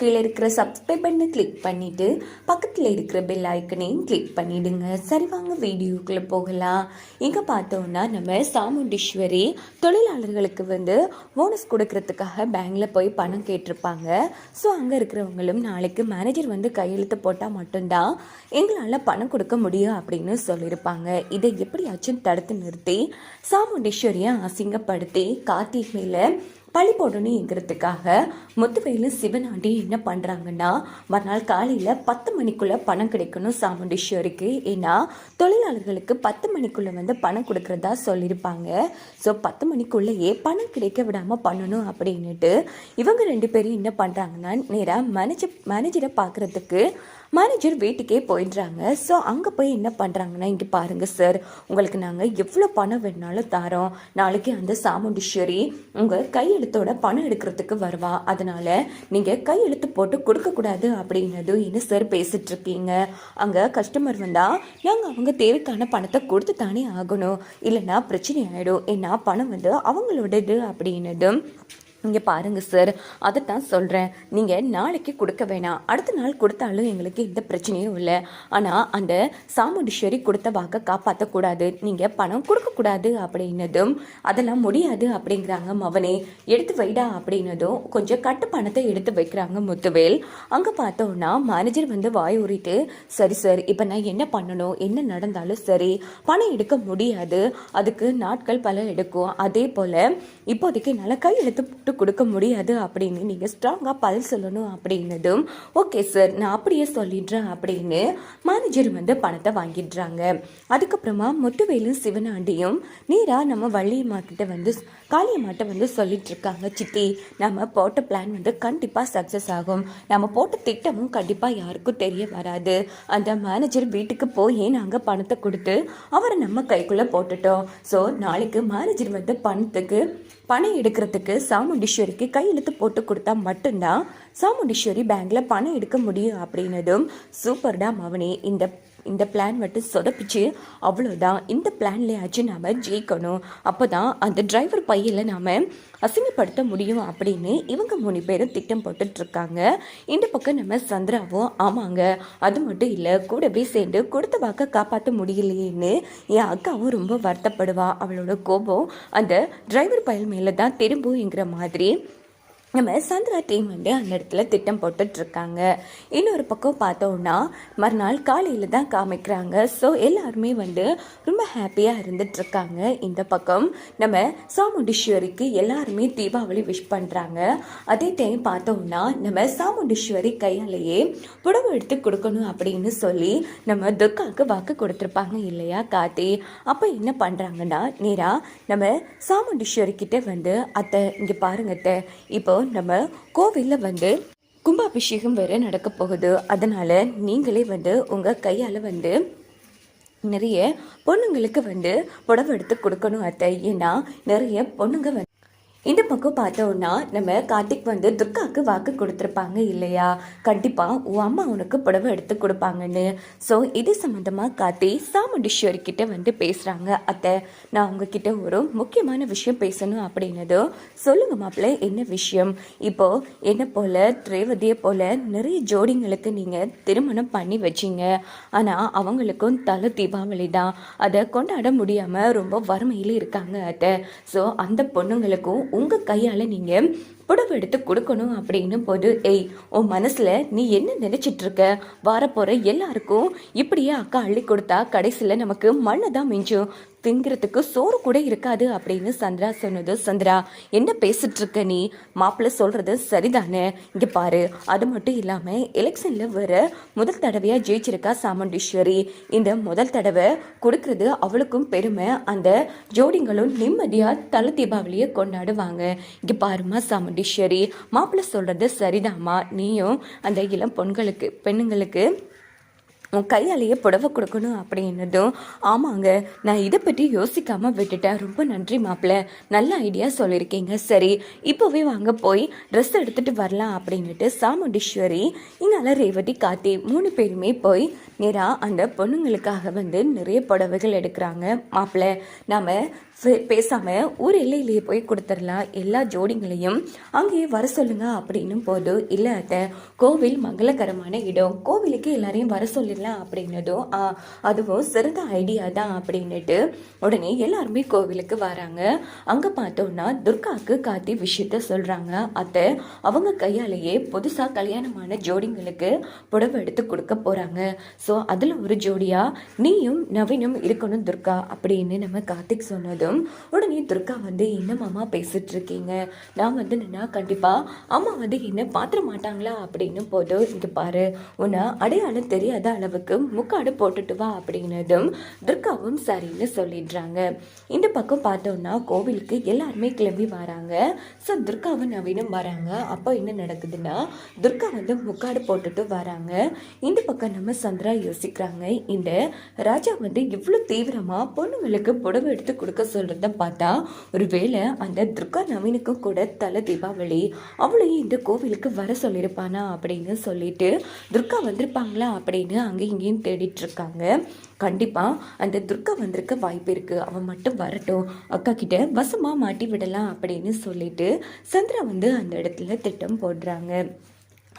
கீழே இருக்கிற சப்ஸ்கிரைப் பண்ணி கிளிக் பண்ணிவிட்டு பக்கத்தில் இருக்கிற பெல் ஐக்கனையும் கிளிக் பண்ணிவிடுங்க சரி வாங்க வீடியோக்குள்ளே போகலாம். இங்கே பார்த்தோன்னா நம்ம சாமுண்டீஸ்வரி தொழிலாளர்களுக்கு வந்து போனஸ் கொடுக்கறதுக்காக பேங்க்கில் போய் பணம் கேட்டிருப்பாங்க. ஸோ அங்கே இருக்கிறவங்களும் நாளைக்கு மேனேஜர் வந்து கையெழுத்து போட்டால் மட்டும்தான் எங்களால் பணம் கொடுக்க முடியும் அப்படின்னு சொல்லியிருப்பாங்க. இதை எப்படியாச்சும் தடுத்து நிறுத்தி சாமுண்டீஸ்வரியை அசிங்கப்படுத்தி கார்த்திக் மேலே பழி போடணுங்கிறதுக்காக முத்துவேலு சிவனாண்டி என்ன பண்ணுறாங்கன்னா மறுநாள் காலையில் பத்து மணிக்குள்ளே பணம் கிடைக்கணும் சாமுண்டீஸ்வருக்கு. ஏன்னா தொழிலாளர்களுக்கு பத்து மணிக்குள்ளே வந்து பணம் கொடுக்குறதா சொல்லியிருப்பாங்க. ஸோ பத்து மணிக்குள்ளேயே பணம் கிடைக்க விடாமல் பண்ணணும் அப்படின்னுட்டு இவங்க ரெண்டு பேரும் என்ன பண்ணுறாங்கன்னா நேராக மேனேஜர் மேனேஜரை பார்க்குறதுக்கு மேனேஜர் வீட்டுக்கே போயிடுறாங்க. ஸோ அங்கே போய் என்ன பண்ணுறாங்கன்னா இங்கே பாருங்கள் சார் உங்களுக்கு நாங்கள் எவ்வளோ பணம் வேணாலும் தரோம். நாளைக்கு அந்த சாமுண்டீஸ்வரி உங்கள் கையெழுத்தோட பணம் எடுக்கிறதுக்கு வருவா. அதனால் நீங்கள் கையெழுத்து போட்டு கொடுக்கக்கூடாது அப்படின்னதும் என்ன சார் பேசிகிட்ருக்கீங்க அங்கே கஸ்டமர் வந்தால் நாங்கள் அவங்க தேவைக்கான பணத்தை கொடுத்து தானே ஆகணும். இல்லைன்னா பிரச்சனை ஆகிடும் ஏன்னா பணம் வந்து அவங்களோடது அப்படின்னதும் இங்கே பாருங்கள் சார் அதை தான் சொல்கிறேன் நீங்கள் நாளைக்கு கொடுக்க வேணாம். அடுத்த நாள் கொடுத்தாலும் எங்களுக்கு எந்த பிரச்சனையும் இல்லை. ஆனால் அந்த சாமுண்டீஸ்வரி கொடுத்த வாக்கை காப்பாற்றக்கூடாது நீங்கள் பணம் கொடுக்கக்கூடாது அப்படின்னதும் அதெல்லாம் முடியாது அப்படிங்கிறாங்க மவனே. எடுத்து வைடா அப்படின்னதும் கொஞ்சம் கட்டு பணத்தை எடுத்து வைக்கிறாங்க முத்துவேல். அங்கே பார்த்தோன்னா மேனேஜர் வந்து வாய் ஊறிட்டு சரி சார் இப்போ நான் என்ன பண்ணணும்? என்ன நடந்தாலும் சரி பணம் எடுக்க முடியாது. அதுக்கு நாட்கள் பல எடுக்கும். அதே போல் இப்போதைக்கு என்னால் கையெழுத்து போட்டு கொடுக்க முடியாது அப்படின்னு. நீங்கள் ஸ்ட்ராங்காக பதில் சொல்லணும் அப்படின்னதும் ஓகே சார் நான் அப்படியே சொல்லிடுறேன் அப்படின்னு மேனேஜர் வந்து பணத்தை வாங்கிடுறாங்க. அதுக்கப்புறமா முத்துவேலும் சிவனாண்டியும் நேராக நம்ம வள்ளியம்மா கிட்ட வந்து காளியம்மாட்ட வந்து சொல்லிட்டு இருக்காங்க சித்தி நம்ம போட்ட பிளான் வந்து கண்டிப்பாக சக்ஸஸ் ஆகும். நம்ம போட்ட திட்டமும் கண்டிப்பாக யாருக்கும் தெரிய வராது. அந்த மேனேஜர் வீட்டுக்கு போய் நாங்கள் பணத்தை கொடுத்து அவரை நம்ம கைக்குள்ளே போட்டுட்டோம். ஸோ நாளைக்கு மேனேஜர் வந்து பணத்துக்கு பணம் எடுக்கிறதுக்கு சாமுண்டீஸ்வரிக்கு கையெழுத்து போட்டு கொடுத்தா மட்டும்தான் சாமுண்டீஸ்வரி பேங்க்கில் பணம் எடுக்க முடியும் அப்படின்னதும் சூப்பர்டா மவனே இந்த இந்த பிளான் மட்டும் சொதப்பிச்சு அவ்வளோதான் இந்த பிளான்லேயாச்சும் நாம் ஜெயிக்கணும். அப்போ தான் அந்த டிரைவர் பையில் நாம் அசிங்கப்படுத்த முடியும் அப்படின்னு இவங்க மூணு பேரும் திட்டம் போட்டுட்ருக்காங்க. இந்த பக்கம் நம்ம சந்திராவும் ஆமாங்க. அது மட்டும் இல்லை கூடவே சேர்ந்து கொடுத்த வாக்க காப்பாற்ற முடியலையேன்னு என் அக்காவும் ரொம்ப வருத்தப்படுவா. அவளோட கோபம் அந்த டிரைவர் பயல் மேலே தான் திரும்புங்கிற மாதிரி நம்ம சந்திரா டீம் வந்து அந்த இடத்துல திட்டம் போட்டுட்ருக்காங்க. இன்னொரு பக்கம் பார்த்தோன்னா மறுநாள் காலையில் தான் காமிக்கிறாங்க. ஸோ எல்லாருமே வந்து ரொம்ப ஹாப்பியாக இருந்துகிட்ருக்காங்க இந்த பக்கம் நம்ம சாமுண்டீஸ்வரிக்கு எல்லாருமே தீபாவளி விஷ் பண்ணுறாங்க அதே டைம் பார்த்தோம்னா நம்ம சாமுண்டீஸ்வரி கையாலேயே புடவை எடுத்து கொடுக்கணும் அப்படின்னு சொல்லி நம்ம துர்காவுக்கு வாக்கு கொடுத்துருப்பாங்க இல்லையா காத்தி அப்போ என்ன பண்ணுறாங்கன்னா நேராக நம்ம சாமுண்டீஸ்வரி கிட்டே வந்து அத்தை இங்கே பாருங்க அத்தை. இப்போ நம்ம கோவிலில் வந்து கும்பாபிஷேகம் வேறு நடக்க போகுது. அதனால் நீங்களே வந்து உங்கள் கையால் வந்து நிறைய பொண்ணுங்களுக்கு வந்து புடவை எடுத்து கொடுக்கணும் அத்தை. ஏன்னா நிறைய பொண்ணுங்க வந்து இந்த பக்கம் பார்த்தோன்னா நம்ம கார்த்திக் வந்து துர்காவுக்கு வாக்கு கொடுத்துருப்பாங்க இல்லையா? கண்டிப்பாக உன் அம்மா உனக்கு புடவை எடுத்து கொடுப்பாங்கன்னு. ஸோ இது சம்மந்தமாக கார்த்தி சாமுண்டீஸ்வரி கிட்ட வந்து பேசுகிறாங்க அத்தை நான் உங்ககிட்ட ஒரு முக்கியமான விஷயம் பேசணும் அப்படின்னதும் சொல்லுங்க மாப்பிள்ள என்ன விஷயம்? இப்போ என்ன போல் ரேவதியை போல் நிறைய ஜோடிங்களுக்கு நீங்கள் திருமணம் பண்ணி வச்சிங்க. ஆனால் அவங்களுக்கும் தலை தீபாவளி தான். அதை கொண்டாட முடியாமல் ரொம்ப வறுமையில் இருக்காங்க அத்தை. ஸோ அந்த பொண்ணுங்களுக்கும் உங்கள் கையால் நீங்கள் புடவை எடுத்து கொடுக்கணும் அப்படின்னும் போது ஏய் உன் மனசில் நீ என்ன நினச்சிட்டு இருக்க வரப்போகிற எல்லாருக்கும் இப்படியே அக்கா அள்ளி கொடுத்தா கடைசியில் நமக்கு மண்ணை தான் மிஞ்சும். திங்கிறதுக்கு சோறு கூட இருக்காது அப்படின்னு சந்திரா சொன்னது. சந்திரா என்ன பேசிட்டு இருக்க நீ? மாப்பிள்ளை சொல்றது சரிதானே? இங்க பாரு அது மட்டும் இல்லாம எலெக்ஷன்ல வர முதல் தடவையா ஜெயிச்சிருக்கா சாமுண்டீஸ்வரி. இந்த முதல் தடவை கொடுக்கறது அவளுக்கும் பெருமை. அந்த ஜோடிங்களும் நிம்மதியா தலை தீபாவளியை கொண்டாடுவாங்க. இங்க பாருமா ஜுடிஷியரி மாப்பிள்ளை சொல்கிறது சரிதாம்மா. நீயும் அந்த இளம் பொண்களுக்கு பெண்ணுங்களுக்கு உன் கையாலேயே புடவை கொடுக்கணும் அப்படின்னதும் ஆமாங்க நான் இதை பற்றி யோசிக்காமல் விட்டுட்டேன். ரொம்ப நன்றி மாப்பிள்ள நல்ல ஐடியா சொல்லியிருக்கீங்க சரி இப்போவே வாங்க போய் ட்ரெஸ் எடுத்துகிட்டு வரலாம் அப்படின்னுட்டு சாமுண்டீஸ்வரி இங்கால ரேவதி காத்தி மூணு பேருமே போய் நேராக அந்த பொண்ணுங்களுக்காக வந்து நிறைய புடவைகள் எடுக்கிறாங்க. மாப்பிள்ள நாம் பேசாமல் ஊர் எல்லையிலேயே போய் கொடுத்துடலாம் எல்லா ஜோடிங்களையும் அங்கேயே வர சொல்லுங்க அப்படின்னும் போது இல்லை அத்தை கோவில் மங்களகரமான இடம். கோவிலுக்கு எல்லாரையும் வர சொல்லி பண்ணிடலாம் அப்படின்னதும் அதுவும் சிறந்த ஐடியா தான் அப்படின்னுட்டு உடனே எல்லாருமே கோவிலுக்கு வராங்க. அங்கே பார்த்தோன்னா துர்காவுக்கு காத்தி விஷயத்த சொல்கிறாங்க அத்தை அவங்க கையாலேயே புதுசாக கல்யாணமான ஜோடிங்களுக்கு புடவை எடுத்து கொடுக்க போகிறாங்க ஸோ அதில் ஒரு ஜோடியாக நீயும் நவீனும் இருக்கணும் துர்கா அப்படின்னு நம்ம கார்த்திக் சொன்னதும் உடனே துர்கா வந்து என்ன மாமா பேசிட்டு இருக்கீங்க நான் வந்து நின்னா கண்டிப்பாக அம்மா வந்து என்ன பாத்திர மாட்டாங்களா? அப்படின்னு போதும் இங்கே பாரு உன்னை அடையாளம் தெரியாத அளவுக்கு முக்காடு போட்டுட்டு வா அப்படின்னதும் துர்காவும் சரின்னு சொல்லிடுறாங்க. இந்த பக்கம் பார்த்தோம்னா கோவிலுக்கு எல்லாருமே கிளம்பி வராங்க. ஸோ துர்காவும் நவீனும் வராங்க. அப்போ என்ன நடக்குதுன்னா துர்கா வந்து முக்காடு போட்டுட்டு வராங்க. இந்த பக்கம் நம்ம சந்திரா யோசிக்கிறாங்க. இந்த ராஜா வந்து இவ்வளோ தீவிரமாக பொண்ணுங்களுக்கு புடவை எடுத்து கொடுக்க சொல்கிறத பார்த்தா ஒருவேளை அந்த துர்கா நவீனுக்கும் கூட தலை தீபாவளி அவளையும் இந்த கோவிலுக்கு வர சொல்லியிருப்பானா அப்படின்னு சொல்லிட்டு துர்கா வந்திருப்பாங்களா அப்படின்னு அங்கே இங்கேயும் தேடிட்டு இருக்காங்க கண்டிப்பாக அந்த துர்கா வந்திருக்க வாய்ப்பு இருக்குது அவன் மட்டும் வரட்டும். அக்கா கிட்ட வசமாக மாட்டி விடலாம் அப்படின்னு சொல்லிட்டு சந்திரா வந்து அந்த இடத்துல திட்டம் போடுறாங்க.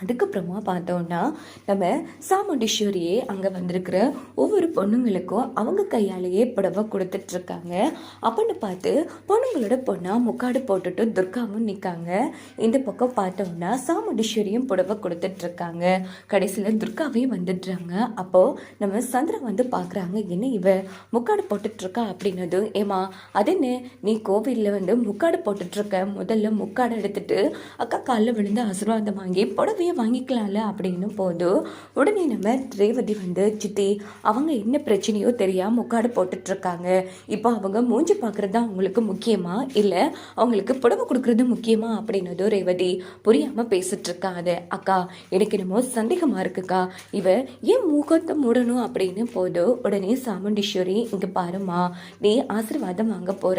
அதுக்கப்புறமா பார்த்தோன்னா நம்ம சாமுண்டீஸ்வரியே அங்கே வந்திருக்கிற ஒவ்வொரு பொண்ணுங்களுக்கும் அவங்க கையாலேயே புடவை கொடுத்துட்ருக்காங்க. அப்படின்னு பார்த்து பொண்ணுங்களோட பொண்ணாக முக்காடு போட்டுட்டு துர்காவும் நிற்காங்க இந்த பக்கம் பார்த்தோம்னா சாமுண்டீஸ்வரியும் புடவை கொடுத்துட்ருக்காங்க. கடைசியில் துர்காவையும் வந்துடுறாங்க. அப்போது நம்ம சந்திரன் வந்து பார்க்குறாங்க என்ன இவ? முக்காடு போட்டுட்ருக்கா? அப்படின்னதும் ஏமா அது என்ன? நீ கோவிலில் வந்து முக்காடு போட்டுட்ருக்க. முதல்ல முக்காடு எடுத்துட்டு அக்கா காலில் விழுந்து ஆசீர்வாதம் வாங்கி புடவை புடவையை வாங்கிக்கலாம்ல அப்படின்னு போதும் உடனே நம்ம ரேவதி வந்து சித்தி அவங்க என்ன பிரச்சனையோ தெரியாமல் உட்காடு போட்டுட்ருக்காங்க. இப்போ அவங்க மூஞ்சி பார்க்குறது தான் அவங்களுக்கு முக்கியமா? இல்லை அவங்களுக்கு புடவை கொடுக்குறது முக்கியமா? அப்படின்னதும் ரேவதி புரியாமல் பேசிட்டு இருக்காது அக்கா எனக்கு என்னமோ சந்தேகமாக இருக்குக்கா. இவ ஏன் முகத்தை மூடணும்? அப்படின்னு போதும் உடனே சாமுண்டீஸ்வரி இங்கே பாருமா நீ ஆசீர்வாதம் வாங்க போற.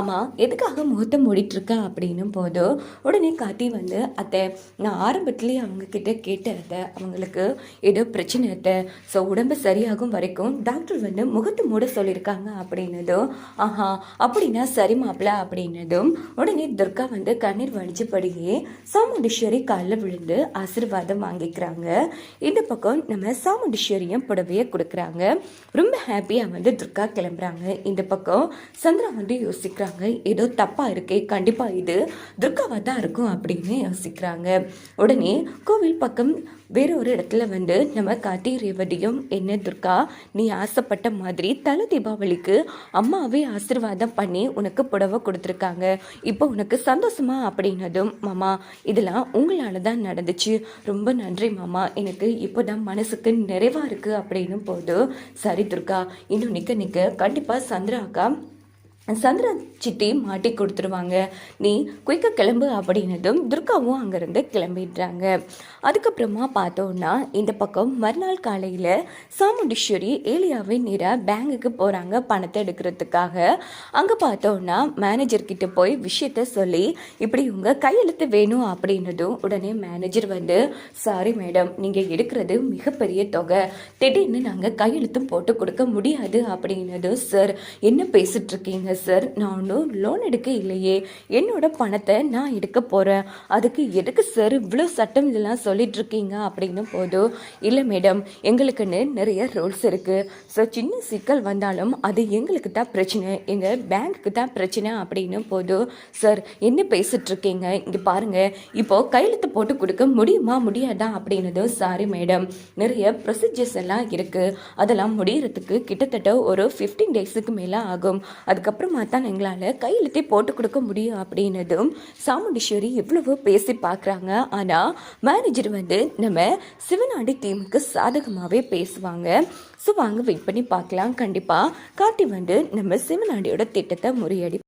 ஆமாம் எதுக்காக முகத்தை மூடிட்டுருக்க அப்படின்னு போதும் உடனே காத்தி வந்து அத்தை நான் ஆரம்பத்துலேயே அவங்கக்கிட்ட கேட்டத அவங்களுக்கு ஏதோ பிரச்சனை அத்தை ஸோ உடம்பு சரியாகும் வரைக்கும் டாக்டர் வந்து முகத்து மூட சொல்லியிருக்காங்க அப்படின்னதும் ஆஹா அப்படின்னா சரி மாப்பிள்ள அப்படின்னதும் உடனே துர்கா வந்து கண்ணீர் வடிச்சபடியே சாமுண்டீஸ்வரி காலில் விழுந்து ஆசீர்வாதம் வாங்கிக்கிறாங்க. இந்த பக்கம் நம்ம சாமுண்டீஸ்வரியும் புடவையை கொடுக்குறாங்க. ரொம்ப ஹாப்பியாக வந்து துர்கா கிளம்புறாங்க. இந்த பக்கம் சந்திரா வந்து யோசிக்கிறாங்க ஏதோ தப்பாக இருக்கே கண்டிப்பாக இது துர்காவாக தான் இருக்கும் அப்படின்னு யோசிக்கிறாங்க. உடனே கோவில் பக்கம் வேற ஒரு இடத்துல வந்து நம்ம கார்த்தி ரேவதியும் என்ன துர்கா நீ ஆசைப்பட்ட மாதிரி தலை தீபாவளிக்கு அம்மாவே ஆசிர்வாதம் பண்ணி உனக்கு புடவை கொடுத்துருக்காங்க. இப்போ உனக்கு சந்தோஷமா அப்படின்னதும் மாமா இதெல்லாம் உங்களால தான் நடந்துச்சு. ரொம்ப நன்றி மாமா. எனக்கு இப்போதான் மனசுக்கு நிறைவாக இருக்குது அப்படின்னும் போது சரி துர்கா இன்னும் நிற்க நிற்க கண்டிப்பாக சந்திராக்கா சந்திர சித்தி மாட்டி கொடுத்துருவாங்க. நீ குயிக்காக கிளம்பு அப்படின்னதும் துர்காவும் அங்கேருந்து கிளம்பிடுறாங்க. அதுக்கப்புறமா பார்த்தோன்னா இந்த பக்கம் மறுநாள் காலையில் சாமுண்டீஸ்வரி ஏலியாவே நேராக பேங்குக்கு போகிறாங்க பணத்தை எடுக்கிறதுக்காக. அங்கே பார்த்தோன்னா மேனேஜர்கிட்ட போய் விஷயத்த சொல்லி இப்படி உங்கள் கையெழுத்து வேணும் அப்படின்னதும் உடனே மேனேஜர் வந்து சாரி மேடம் நீங்கள் எடுக்கிறது மிகப்பெரிய தொகை. திடீர்னு நாங்கள் கையெழுத்தும் போட்டு கொடுக்க முடியாது அப்படின்னதும் சார் என்ன பேசிகிட்ருக்கீங்க இருக்கீங்க சார் நான் ஒன்றும் லோன் எடுக்க இல்லையே. என்னோட பணத்தை நான் எடுக்க போகிறேன் அதுக்கு எதுக்கு சார் இவ்வளோ சட்டம் இதெல்லாம் சொல்லிகிட்ருக்கீங்க அப்படின்னு போதும் இல்லை மேடம் எங்களுக்குன்னு நிறைய ரூல்ஸ் இருக்குது ஸோ சின்ன சிக்கல் வந்தாலும் அது எங்களுக்கு தான் பிரச்சனை. எங்கள் பேங்க்குக்கு தான் பிரச்சனை. அப்படின்னு போதும் சார் என்ன பேசிகிட்ருக்கீங்க இங்கே பாருங்கள் இப்போது கையெழுத்து போட்டு கொடுக்க முடியுமா? முடியாதா? அப்படின்னதும் சாரி மேடம் நிறைய ப்ரொசீஜர்ஸ் எல்லாம் இருக்குது அதெல்லாம் முடிகிறதுக்கு கிட்டத்தட்ட ஒரு ஃபிஃப்டீன் டேஸுக்கு மேலே ஆகும். அதுக்கப்புறம் அப்புறமா தான் எங்களால் கையெழுத்தே போட்டு கொடுக்க முடியும் அப்படின்னதும் சாமுண்டீஸ்வரி எவ்வளவோ பேசி பார்க்குறாங்க. ஆனால் மேனேஜர் வந்து நம்ம சிவநாடி டீமுக்கு சாதகமாகவே பேசுவாங்க. ஸோ வாங்க வெயிட் பண்ணி பார்க்கலாம். கண்டிப்பாக காட்டி வந்து நம்ம சிவநாடியோட திட்டத்தை முறியடி